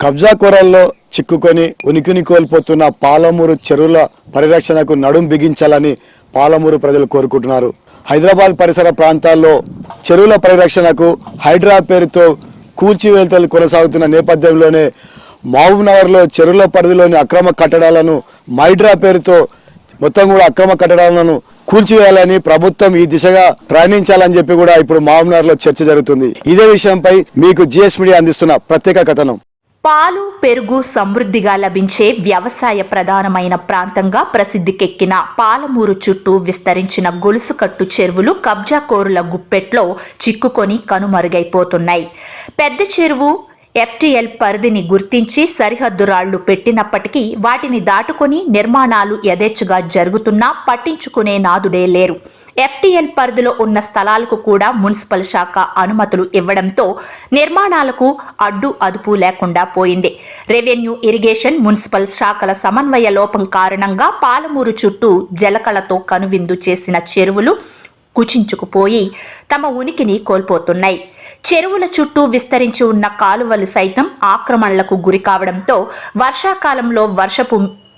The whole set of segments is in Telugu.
కబ్జా కూరల్లో చిక్కుకొని ఉనికిని కోల్పోతున్న పాలమూరు చెరువుల పరిరక్షణకు నడుం బిగించాలని పాలమూరు ప్రజలు కోరుకుంటున్నారు. హైదరాబాద్ పరిసర ప్రాంతాల్లో చెరువుల పరిరక్షణకు హైడ్రా పేరుతో కూల్చివేతలు కొనసాగుతున్న నేపథ్యంలోనే మహబూబ్నగర్లో చెరువుల పరిధిలోని అక్రమ కట్టడాలను మైడ్రా పేరుతో మొత్తం కూడా అక్రమ కట్టడాలను కూల్చివేయాలని ప్రభుత్వం ఈ దిశగా ప్రయాణించాలని చెప్పి కూడా ఇప్పుడు మహబూబ్నగర్లో చర్చ జరుగుతుంది. ఇదే విషయంపై మీకు జిఎస్ మీడియా అందిస్తున్న ప్రత్యేక కథనం. పాలు పెరుగు సమృద్ధిగా లభించే వ్యవసాయ ప్రధానమైన ప్రాంతంగా ప్రసిద్ధికెక్కిన పాలమూరు చుట్టూ విస్తరించిన గొలుసుకట్టు చెరువులు కబ్జాకోరుల గుప్పెట్లో చిక్కుకొని కనుమరుగైపోతున్నాయి. పెద్ద చెరువు ఎఫ్టీఎల్ పరిధిని గుర్తించి సరిహద్దు రాళ్ళు పెట్టినప్పటికీ వాటిని దాటుకొని నిర్మాణాలు యథేచ్ఛగా జరుగుతున్నా పట్టించుకునే నాదుడే లేరు. ఎఫ్టీఎల్ పరిధిలో ఉన్న స్థలాలకు కూడా మున్సిపల్ శాఖ అనుమతులు ఇవ్వడంతో నిర్మాణాలకు అడ్డు అదుపు లేకుండా పోయింది. రెవెన్యూ ఇరిగేషన్ మున్సిపల్ శాఖల సమన్వయ లోపం కారణంగా పాలమూరు చుట్టూ జలకళతో కనువిందు చేసిన చెరువులు కుచించుకుపోయి తమ ఉనికిని కోల్పోతున్నాయి. చెరువుల చుట్టూ విస్తరించి ఉన్న కాలువలు సైతం ఆక్రమణలకు గురి కావడంతో వర్షాకాలంలో వర్షపు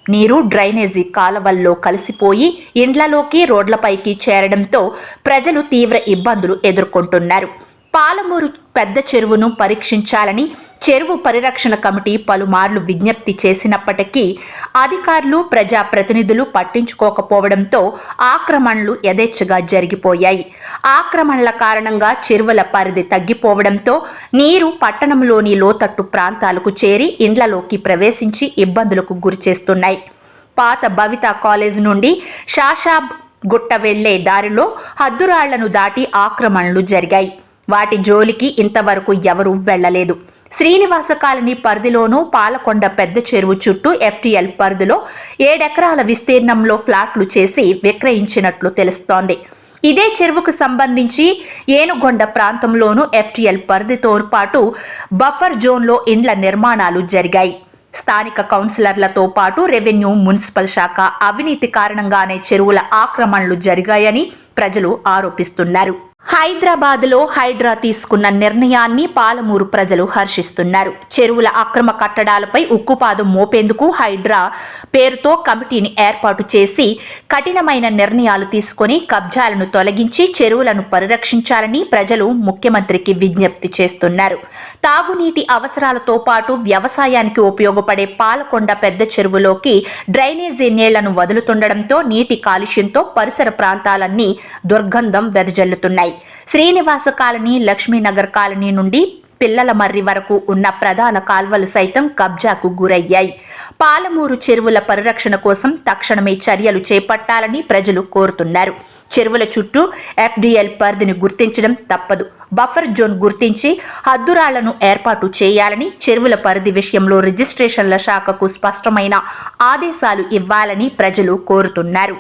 నీరు డ్రైనేజీ కాలవల్లో కలిసిపోయి ఇండ్లలోకి రోడ్లపైకి చేరడంతో ప్రజలు తీవ్ర ఇబ్బందులు ఎదుర్కొంటున్నారు. పాలమూరు పెద్ద చెరువును పరీక్షించాలని చెరువు పరిరక్షణ కమిటీ పలుమార్లు విజ్ఞప్తి చేసినప్పటికీ అధికారులు ప్రజాప్రతినిధులు పట్టించుకోకపోవడంతో ఆక్రమణలు యథేచ్ఛగా జరిగిపోయాయి. ఆక్రమణల కారణంగా చెరువుల పరిధి తగ్గిపోవడంతో నీరు పట్టణంలోని లోతట్టు ప్రాంతాలకు చేరి ఇండ్లలోకి ప్రవేశించి ఇబ్బందులకు గురిచేస్తున్నాయి. పాత భవిత కాలేజ్ నుండి షాషాబ్ గుట్ట వెళ్ళే దారిలో హద్దురాళ్ళను దాటి ఆక్రమణలు జరిగాయి. వాటి జోలికి ఇంతవరకు ఎవరూ వెళ్ళలేదు శ్రీనివాస కాలనీ పరిధిలోనూ పాలకొండ పెద్ద చెరువు చుట్టూ ఎఫ్టీఎల్ పరిధిలో ఏడెకరాల విస్తీర్ణంలో ఫ్లాట్లు చేసి విక్రయించినట్లు తెలుస్తోంది. ఇదే చెరువుకు సంబంధించి ఏనుగొండ ప్రాంతంలోనూ ఎఫ్టీఎల్ పరిధితో పాటు బఫర్ జోన్లో ఇండ్ల నిర్మాణాలు జరిగాయి. స్థానిక కౌన్సిలర్లతో పాటు రెవెన్యూ మున్సిపల్ శాఖ అవినీతి కారణంగానే చెరువుల ఆక్రమణలు జరిగాయని ప్రజలు ఆరోపిస్తున్నారు. హైదరాబాద్లో హైడ్రా తీసుకున్న నిర్ణయాన్ని పాలమూరు ప్రజలు హర్షిస్తున్నారు. చెరువుల అక్రమ కట్టడాలపై ఉక్కుపాదం మోపేందుకు హైడ్రా పేరుతో కమిటీని ఏర్పాటు చేసి కఠినమైన నిర్ణయాలు తీసుకొని కబ్జాలను తొలగించి చెరువులను పరిరక్షించాలని ప్రజలు ముఖ్యమంత్రికి విజ్ఞప్తి చేస్తున్నారు. తాగునీటి అవసరాలతో పాటు వ్యవసాయానికి ఉపయోగపడే పాలకొండ పెద్ద చెరువులోకి డ్రైనేజీ నీళ్ళను వదులుతుండడంతో నీటి కాలుష్యంతో పరిసర ప్రాంతాలన్నీ దుర్గంధం వెదజల్లుతున్నాయి. శ్రీనివాస కాలనీ లక్ష్మీనగర్ కాలనీ నుండి పిల్లల మర్రి వరకు ఉన్న ప్రధాన కాల్వలు సైతం కబ్జాకు గురయ్యాయి. పాలమూరు చెరువుల పరిరక్షణ కోసం తక్షణమే చర్యలు చేపట్టాలని ప్రజలు కోరుతున్నారు. చెరువుల చుట్టూ ఎఫ్డిఎల్ పరిధిని గుర్తించడం తప్పదు. బఫర్ జోన్ గుర్తించి హద్దురాళ్ళను ఏర్పాటు చేయాలని చెరువుల పరిధి విషయంలో రిజిస్ట్రేషన్ల శాఖకు స్పష్టమైన ఆదేశాలు ఇవ్వాలని ప్రజలు కోరుతున్నారు.